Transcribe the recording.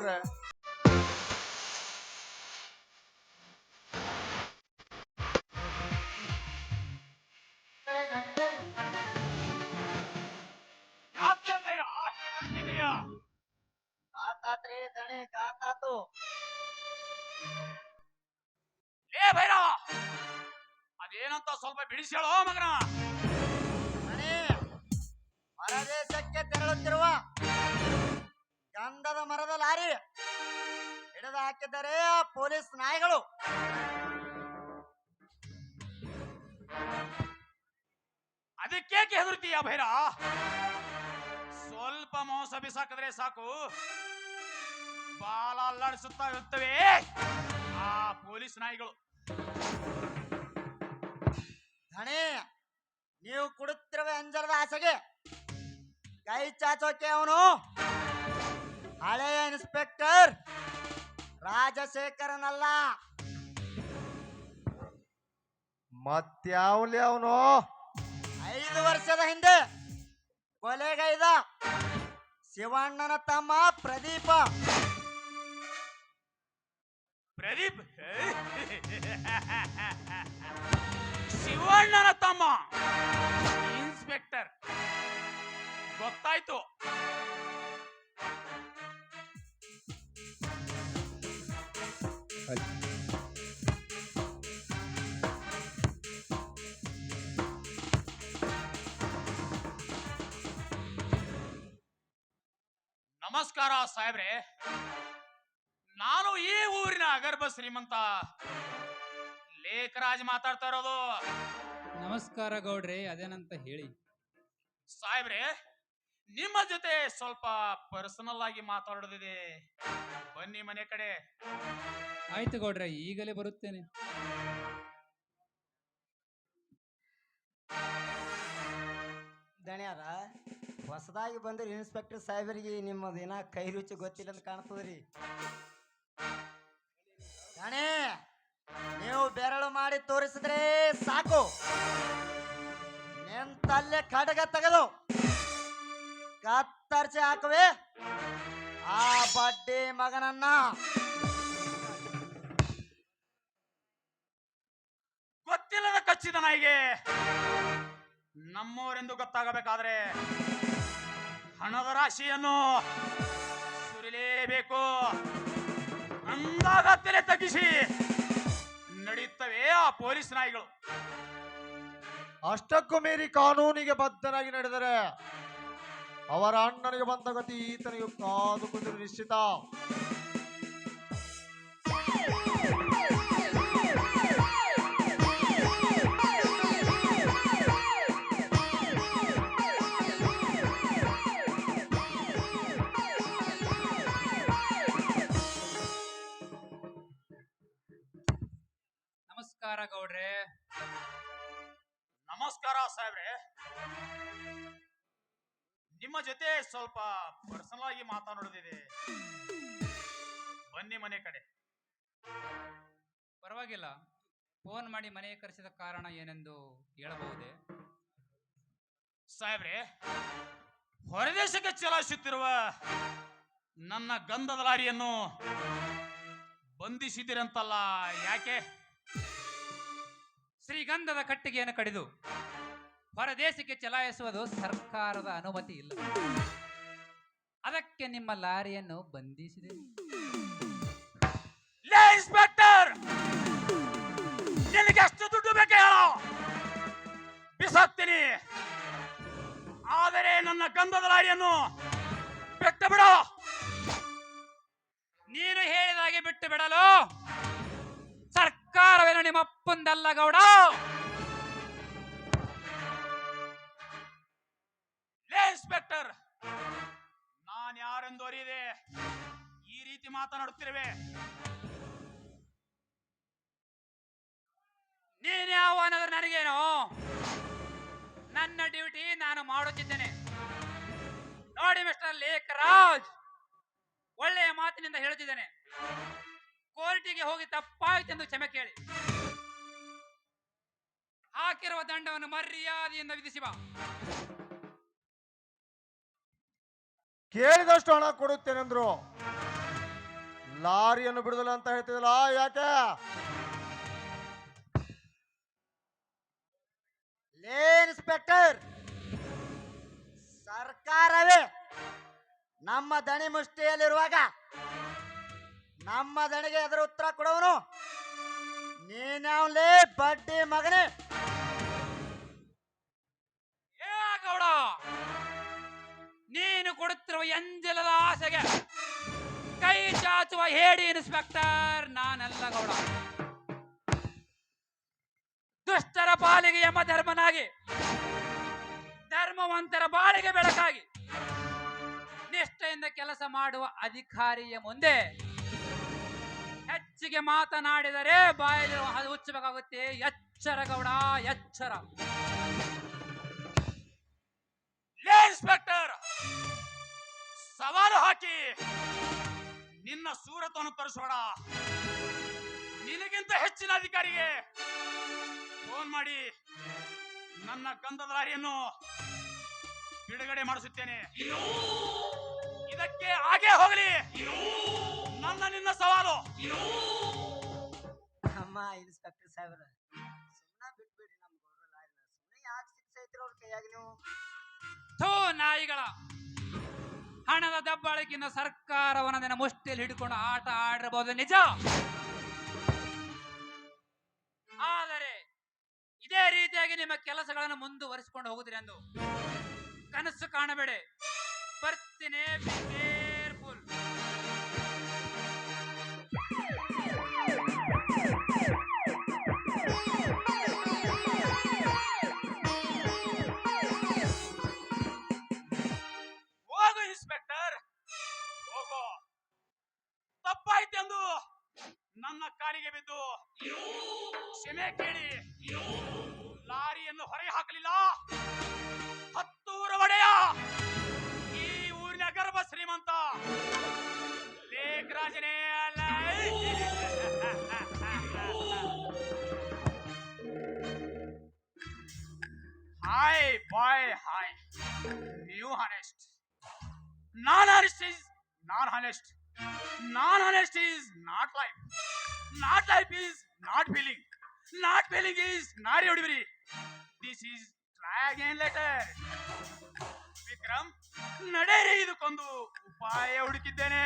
ನೋಡ್ರ? ಅದೇನಂತ ಸ್ವಲ್ಪ ಬಿಡಿಸಿ ಹೇಳೋ ಮಗನ ಮನೆ ಹೊರದೇಶಕ್ಕೆ ತೆರಳುತ್ತಿರುವ ಗಂಧದ ಮರದ ಲಾರಿ. ಹಿಡಿದು ಹಾಕಿದ್ದಾರೆ ಆ ಪೊಲೀಸ್ ನಾಯಿಗಳು. ಅದಕ್ಕೇಕೆ ಹೆದರ್ತೀಯ ಭೈರ? ಸ್ವಲ್ಪ ಮೋಸ ಬಿಸಾಕಿದ್ರೆ ಸಾಕು. ಬಾಲ ಅಲ್ಲಾಡಿಸುತ್ತಾ ಇರುತ್ತವೆ ಆ ಪೊಲೀಸ್ ನಾಯಿಗಳು. ಹಣೆ ನೀವು ಕುಡುತ್ತಿರುವ ಅಂಜರದ ಆಸೆಗೆ ಕೈ ಚಾಚೋಕೆ ಅವನು. ಹಳೆಯ ಇನ್ಸ್ಪೆಕ್ಟರ್ ರಾಜಶೇಖರನಲ್ಲ. ಮತ್ಯಾವ್ಲಿ ಅವನು? ಐದು ವರ್ಷದ ಹಿಂದೆ ಕೊಲೆಗೈದ ಶಿವಣ್ಣನ ತಮ್ಮ ಪ್ರದೀಪ. ಪ್ರದೀಪ್? ಶಿವಣ್ಣನ ತಮ್ಮ ಇನ್ಸ್ಪೆಕ್ಟರ್. ಗೊತ್ತಾಯ್ತು. ನಮಸ್ಕಾರ ಸಾಹೇಬ್ರೆ. ನಾನು ಈ ಊರಿನ ಅಗರ್ಭ ಶ್ರೀಮಂತ ಲೇಖರಾಜ್ ಮಾತಾಡ್ತಾ ಇರೋದು. ನಮಸ್ಕಾರ ಗೌಡ್ರೆ ಅದೇನಂತ ಹೇಳಿ. ಸಾಹೇಬ್ರೆ ನಿಮ್ಮ ಜೊತೆ ಸ್ವಲ್ಪ ಪರ್ಸನಲ್ ಆಗಿ ಮಾತಾಡೋದಿದೆ. ಬನ್ನಿ ಮನೆ ಕಡೆ. ಆಯ್ತು ಗೌಡ್ರೆ ಈಗಲೇ ಬರುತ್ತೇನೆ. ದಣ್ಯಾರ ಹೊಸದಾಗಿ ಬಂದ್ರೆ ಇನ್ಸ್ಪೆಕ್ಟರ್ ಸಾಹೇಬರಿಗೆ ನಿಮ್ಮದೇನ ಕೈ ರುಚಿ ಗೊತ್ತಿಲ್ಲ ಅಂತ ಕಾಣ್ತದ್ರಿ. ದಣೆ ನೀವು ಬೆರಳು ಮಾಡಿ ತೋರಿಸಿದ್ರೆ ಸಾಕು. ನಿಂತಲ್ಲೇ ಕಡಗ ತೆಗೆದು ಕತ್ತರ್ಚಿ ಹಾಕುವೆ. ಆ ಬಡ್ಡಿ ಮಗನನ್ನ. ಗೊತ್ತಿಲ್ಲದ ಕಚ್ಚಿದ ನಾಯಿಗೆ. ನಮ್ಮವರೆಂದು ಗೊತ್ತಾಗಬೇಕಾದ್ರೆ ಹಣದ ರಾಶಿಯನ್ನು ಸುರಿಲೇಬೇಕು. ಅಂದಾಗ ತಲೆ ತಗ್ಗಿಸಿ ನಡೆಯುತ್ತವೆ ಆ ಪೊಲೀಸ್ ನಾಯಿಗಳು. ಅಷ್ಟಕ್ಕೂ ಮೀರಿ ಕಾನೂನಿಗೆ ಬದ್ಧರಾಗಿ ನಡೆದರೆ ಅವರ ಅಣ್ಣನಿಗೆ ಬಂದ ಗತಿ ಈತನಿಗೆ ಕಾದು ನಿಶ್ಚಿತ. ಸಾಹೇಬ್ರೆ ನಿಮ್ಮ ಜೊತೆ ಸ್ವಲ್ಪ ಪರ್ಸನಲ್ ಆಗಿ ಮಾತಾಡೋದಿದೆ ಬನ್ನಿ ಮನೆ ಕಡೆ. ಪರವಾಗಿಲ್ಲ. ಫೋನ್ ಮಾಡಿ ಮನೆಗೆ ಕರೆಸಿದ ಕಾರಣ ಏನೆಂದು ಹೇಳಬಹುದೇ? ಸಾಹೇಬ್ರೆ ಹೊರದೇಶಕ್ಕೆ ಚಲಾಯಿಸುತ್ತಿರುವ ನನ್ನ ಗಂಧದ ಲಾರಿಯನ್ನು ಬಂಧಿಸಿದಿರಂತಲ್ಲ ಯಾಕೆ? ಶ್ರೀಗಂಧದ ಕಟ್ಟಿಗೆಯನ್ನು ಕಡಿದು. ಹೊರದೇಶಕ್ಕೆ ಚಲಾಯಿಸುವುದು ಸರ್ಕಾರದ ಅನುಮತಿ ಇಲ್ಲ. ಅದಕ್ಕೆ ನಿಮ್ಮ ಲಾರಿಯನ್ನು ಬಂಧಿಸಿದೆ. ಇನ್ಸ್ಪೆಕ್ಟರ್! ನಿನಗೆ ಅಷ್ಟು ದುಡ್ಡು ಬೇಕು ಹೇಳೋ? ಬಿಸಾಕ್ತೀನಿ. ಆದರೆ ನನ್ನ ಗಂಧದ ಲಾರಿಯನ್ನು ಬಿಟ್ಟು ಬಿಡು ನೀನು ಹೇಳಿದಾಗೆ ಬಿಟ್ಟು ಬಿಡಲು ಸರ್ಕಾರವೇನು ನಿಮ್ಮಪ್ಪಂದಲ್ಲ ಗೌಡ. ಇನ್ಸ್ಪೆಕ್ಟರ್, ನಾನ್ ಯಾರೆಂದು ಅರಿಯದೆ? ಈ ರೀತಿ ಮಾತನಾಡುತ್ತಿರುವೆ. ನೀನ್ ಯಾವ ಅನ್ನೋದ್ರೆ ನನಗೇನು ನನ್ನ ಡ್ಯೂಟಿ ನಾನು ಮಾಡುತ್ತಿದ್ದೇನೆ. ನೋಡಿ ಮಿಸ್ಟರ್ ಲೇಖರಾಜ್, ಒಳ್ಳೆಯ ಮಾತಿನಿಂದ ಹೇಳುತ್ತಿದ್ದೇನೆ. ಕೋರ್ಟಿಗೆ ಹೋಗಿ ತಪ್ಪಾಯ್ತೆಂದು ಕ್ಷಮೆ ಕೇಳಿ. ಹಾಕಿರುವ ದಂಡವನ್ನು ಮರ್ಯಾದೆಯಿಂದ ವಿಧಿಸಿ ಕೇಳಿದಷ್ಟು ಹಣ ಕೊಡುತ್ತೇನೆ ಕೊಡುತ್ತೇನೆಂದ್ರು ಲಾರಿಯನ್ನು ಬಿಡುದಿಲ್ಲ ಅಂತ ಹೇಳ್ತಿದಲ್ಲ ಯಾಕೆ? ಲೇ ಇನ್ಸ್ಪೆಕ್ಟರ್! ಸರ್ಕಾರವೇ ನಮ್ಮ ದಣಿ ಮುಷ್ಟಿಯಲ್ಲಿರುವಾಗ ನಮ್ಮ ದಣಿಗೆ ಎದುರು ಉತ್ತರ ಕೊಡೋನು ನೀನ್ಯಾವ್ಲೇ ಬಡ್ಡಿ ಮಗನೇ? ಹೇಡಿ ಇನ್ಸ್ಪೆಕ್ಟರ್, ನಾನಲ್ಲ ಗೌಡ. ದುಷ್ಟರ ಪಾಲಿಗೆ ಎಂಬ ಧರ್ಮನಾಗಿ ಧರ್ಮವಂತರ ಬಾಳಿಗೆ ಬೆಳಕಾಗಿ, ನಿಷ್ಠೆಯಿಂದ ಕೆಲಸ ಮಾಡುವ ಅಧಿಕಾರಿಯ ಮುಂದೆ ಹೆಚ್ಚಿಗೆ ಮಾತನಾಡಿದರೆ ಬಾಯಲ್ಲಿ ಹುಚ್ಚಬೇಕಾಗುತ್ತೆ. ಎಚ್ಚರ ಗೌಡ, ಎಚ್ಚರ. ಇನ್ಸ್ಪೆಕ್ಟರ್, ಸವಾಲು ಹಾಕಿ. ನಿನ್ನ ಸೂರತವನ್ನು ತೋರಿಸೋಣ. ನಿನಗಿಂತ ಹೆಚ್ಚಿನ ಅಧಿಕಾರಿಗೆ ಫೋನ್ ಮಾಡಿ. ನನ್ನ ಗಂಧದ ಲಾರಿಯನ್ನು ಬಿಡುಗಡೆ ಮಾಡಿಸುತ್ತೇನೆ. ಇದಕ್ಕೆ ಹಾಗೆ ಹೋಗಲಿ. ನನ್ನ ನಿನ್ನ ಸವಾಲು. ಅಮ್ಮ ಇನ್ಸ್ಪೆಕ್ಟರ್ ಸಾಹೇಬ್ರ ಸುಮ್ಮನೆ ಬಿಟ್ಬಿಡಿ ನಮ್ಮ ಲಾರಿನ. ಸುಮ್ಮನೆ ಯಾಕೆ ಶಿಕ್ಷೆ ಐತ್ರಿ ಅವ್ರ ಕೈಯಾಗ ನೀವು? ಥೂ ನಾಯಿಗಳ. ಹಣದ ದಬ್ಬಾಳಿಕಿನ ಸರ್ಕಾರವನ್ನ ನನ್ನ ಮುಷ್ಟಿಯಲ್ಲಿ ಹಿಡ್ಕೊಂಡು ಆಟ ಆಡಿರಬಹುದು ನಿಜ? ಆದರೆ ಇದೇ ರೀತಿಯಾಗಿ ನಿಮ್ಮ ಕೆಲಸಗಳನ್ನು ಮುಂದುವರಿಸಿಕೊಂಡು ಹೋಗುತ್ತೀರಿ ಎಂದು ಕನಸು ಕಾಣಬೇಡಿ. ಬರ್ತೀನಿ ಕೇರ್ಫುಲ್ ನನ್ನ ಕಾಲಿಗೆ ಬಿದ್ದು ಕ್ಷಮೆ ಕೇಳಿ ಲಾರಿಯನ್ನು ಹೊರಗೆ ಹಾಕಲಿಲ್ಲ. ಹತ್ತೂರ ಒಡೆಯ ಈ ಊರಿನ ಗರ್ಭ ಶ್ರೀಮಂತ ಲೇಖರಾಜನೇ ಹಾಯ್ ಬಾಯ್, ಹಾಯ್. ನೀವು honest non honest is non honest non honest is not life not life is not feeling not feeling is ನಾರಿ ಹೊಡಿಬಿರಿ this is dragon letter Vikram ನಡೆಯಿರಿ ಇದಕ್ಕೊಂದು ಉಪಾಯ ಹುಡುಕಿದ್ದೇನೆ.